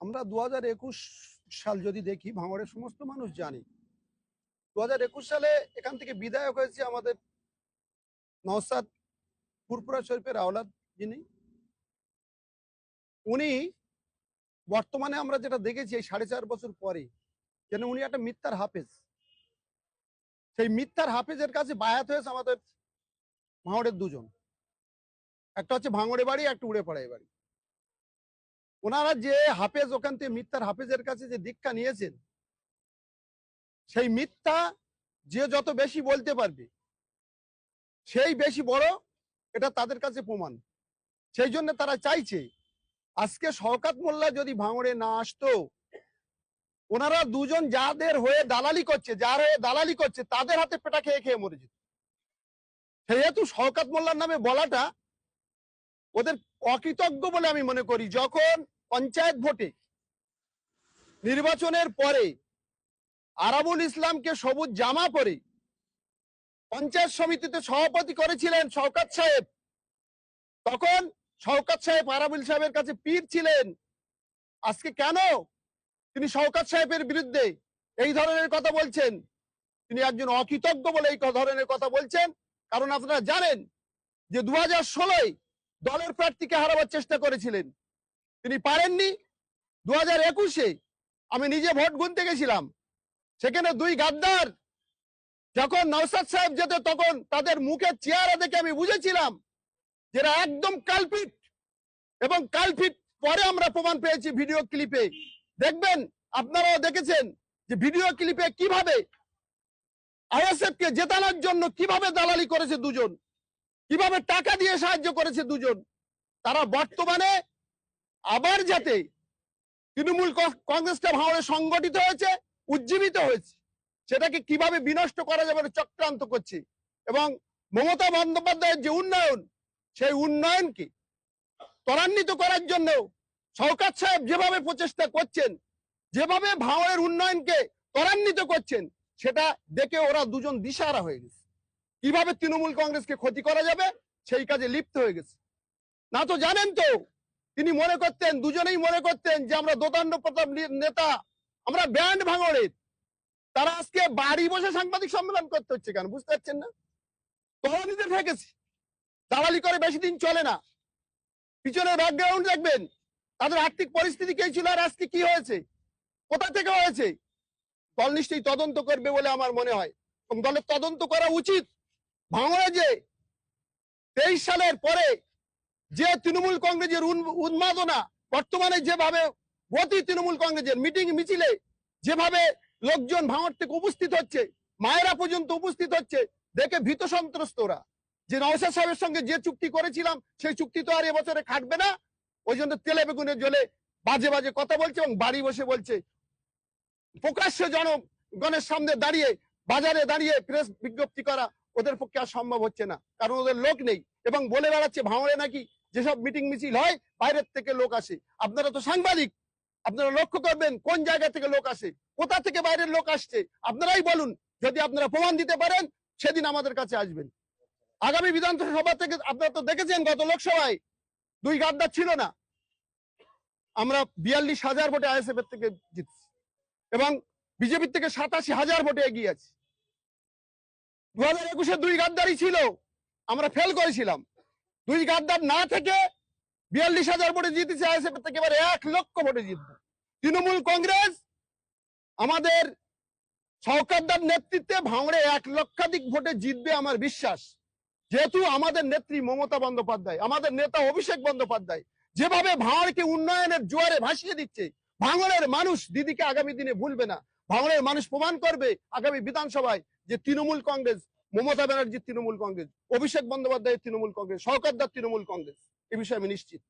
আমরা দু হাজার একুশ সাল যদি দেখি, ভাঙড়ের সমস্ত মানুষ জানি। দু হাজার একুশ সালে এখান থেকে বিধায়ক হয়েছে আমাদের নওসাদ পুরপুরা শরীফের আওলাদ যিনি। উনি বর্তমানে আমরা যেটা দেখেছি এই সাড়ে চার বছর পরে, যেন উনি একটা মিথ্যার হাফেজ। সেই মিথ্যার হাফেজের কাছে বায়াত হয়েছে আমাদের ভাঙড়ের দুজন। একটা হচ্ছে ভাঙড়ে বাড়ি, একটা উড়ে পাড়ায় বাড়ি। ওনারা যে হাফেজ ওখান থেকে মিথ্যার হাফেজের কাছে যে দীক্ষা নিয়েছেন, সেই মিথ্যা যে যত বেশি বলতে পারবে, সেই বেশি বড় এটা তাদের কাছে প্রমাণ। সেই জন্য তারা চাইছে, আজকে শওকাত মোল্লা যদি ভাঙড়ে না আসতো, ওনারা দুজন যাদের হয়ে দালালি করছে, যার হয়ে দালালি করছে, তাদের হাতে পেটা খেয়ে খেয়ে মরে যেত। সেহেতু শওকাত মোল্লার নামে বলাটা ওদের অকৃতজ্ঞ বলে আমি মনে করি। যখন পঞ্চায়েত ভোটে। নির্বাচনের পরে আরাবুল ইসলামকে সবুজ জামা পরে পঞ্চায়েত সমিতিতে সভাপতি করেছিলেন শওকাত সাহেব। তখন শওকাত সাহেব আরাবুল সাহেবের কাছে পীর ছিলেন। আজকে কেন? তিনি শওকাত সাহেবের বিরুদ্ধে এই ধরনের কথা বলছেন। তিনি একজন অকৃতজ্ঞ বলে এই ধরনের কথা বলছেন। কারণ আপনারা জানেন যে দু হাজার দলের প্রার্থীকে হারাবার চেষ্টা করেছিলেন। তিনি পারেননি। দু হাজার একুশে আমি নিজে ভোট গুনতে গেছিলাম। সেখানে দুই গাদ্দার যখন নওসাদ সাহেব যেত তখন তাদের মুখের চেহারা দেখে আমি বুঝেছিলাম যেটা একদম কালপিট এবং কালপিট পরে আমরা প্রমাণ পেয়েছি ভিডিও ক্লিপে। দেখবেন, আপনারাও দেখেছেন যে ভিডিও ক্লিপে কীভাবে আইএসএফ কে জেতানোর জন্য কীভাবে দালালি করেছে দুজন, কীভাবে টাকা দিয়ে সাহায্য করেছে দুজন। তারা বর্তমানে আবার যাতে তৃণমূল কংগ্রেসটা ভাঙড়ে সংগঠিত হয়েছে, উজ্জীবিত হয়েছে, সেটাকে কীভাবে বিনষ্ট করা যাবে চক্রান্ত করছে। এবং মমতা বন্দ্যোপাধ্যায়ের যে উন্নয়ন, সেই উন্নয়নকে ত্বরান্বিত করার জন্য শওকাত সাহেব যেভাবে প্রচেষ্টা করছেন, যেভাবে ভাঙড়ের উন্নয়নকে ত্বরান্বিত করছেন, সেটা দেখে ওরা দুজন দিশারা হয়ে গেছে। কীভাবে তৃণমূল কংগ্রেসকে ক্ষতি করা যাবে, সেই কাজে লিপ্ত হয়ে গেছে। না তো জানেন তো তিনি মনে করতেন, দুজনেই মনে করতেন যে আমরা দোতান্ন প্রতাপ নেতা, আমরা ব্যান্ড ভাঙড়ের। তারা আজকে বাড়ি বসে সাংবাদিক সম্মেলন করতে হচ্ছে কেন? বুঝতে পারছেন না? তলানিতে ঠেকেছে। দালালি করে বেশি দিন চলে না। পিছনে ব্যাকগ্রাউন্ড দেখবেন তাদের আর্থিক পরিস্থিতি কে ছিল আর আজকে কি হয়েছে? কোথা থেকে হয়েছে? দল নিশ্চয়ই তদন্ত করবে বলে আমার মনে হয়। এবং দলের তদন্ত করা উচিত। ভাঙড়ে যে তেইশ সালের পরে যে তৃণমূল কংগ্রেসের উন্মাদনা বর্তমানে যেভাবে গতি তৃণমূল কংগ্রেসের মিটিং, মিছিলে যেভাবে লোকজন ভাঙড় থেকে উপস্থিত হচ্ছে, মায়েরা পর্যন্ত উপস্থিত হচ্ছে, দেখে ভীত সন্ত্রস্ত ওরা। যে নওশাদ সাহেবের সঙ্গে যে চুক্তি করেছিলাম, সেই চুক্তি তো আর এবছরে খাটবে না। ওই জন্য তেলে বেগুনে জ্বলে বাজে বাজে কথা বলছে এবং বাড়ি বসে বলছে। প্রকাশ্যে জনগণের সামনে দাঁড়িয়ে বাজারে দাঁড়িয়ে প্রেস বিজ্ঞপ্তি করা ওদের পক্ষে আর সম্ভব হচ্ছে না। কারণ ওদের লোক নেই এবং বলে বেড়াচ্ছে ভাঙড়ে নাকি যেসব মিটিং মিছিল হয়, বাইরের থেকে লোক আসে। আপনারা তো সাংবাদিক। আপনারা লক্ষ্য করবেন কোন জায়গা থেকে লোক আসে, কোথা থেকে বাইরের লোক আসছে, আপনারাই বলুন। যদি আপনারা প্রমাণ দিতে পারেন, সেদিন আমাদের কাছে আসবেন। আগামী বিধানসভা থেকে আপনারা তো দেখেছেন গত লোকসভায় দুই গাদ্দার ছিল না। আমরা বিয়াল্লিশ হাজার ভোটে আইএসএফ এর থেকে জিতছি। এবং বিজেপির থেকে সাতাশি হাজার ভোটে এগিয়ে আছি। দু হাজার একুশে দুই গাদ্দারই ছিল, আমরা ফেল করেছিলাম। দুই গাদ্দার না থেকে বিয়াল্লিশ হাজার ভোটে জিতেছে, আইএসএফ থেকে এবারে এক লক্ষ ভোটে জিতবে। তৃণমূল কংগ্রেস আমাদের সরকারদার নেতৃত্বে ভাঙড়ে এক লক্ষাধিক ভোটে জিতবে আমার বিশ্বাস। যেহেতু আমাদের নেত্রী মমতা বন্দ্যোপাধ্যায়, আমাদের নেতা অভিষেক বন্দ্যোপাধ্যায় যেভাবে ভাঙড়কে উন্নয়নের জোয়ারে ভাসিয়ে দিচ্ছে, ভাঙড়ের মানুষ দিদিকে আগামী দিনে ভুলবে না। ভাঙড়ের মানুষ প্রমাণ করবে আগামী বিধানসভায় যে তৃণমূল কংগ্রেস, মমতা ব্যানার্জির তৃণমূল কংগ্রেস, অভিষেক বন্দ্যোপাধ্যায়ের তৃণমূল কংগ্রেস সরকারদার তৃণমূল কংগ্রেস। এ বিষয়ে আমি নিশ্চিত।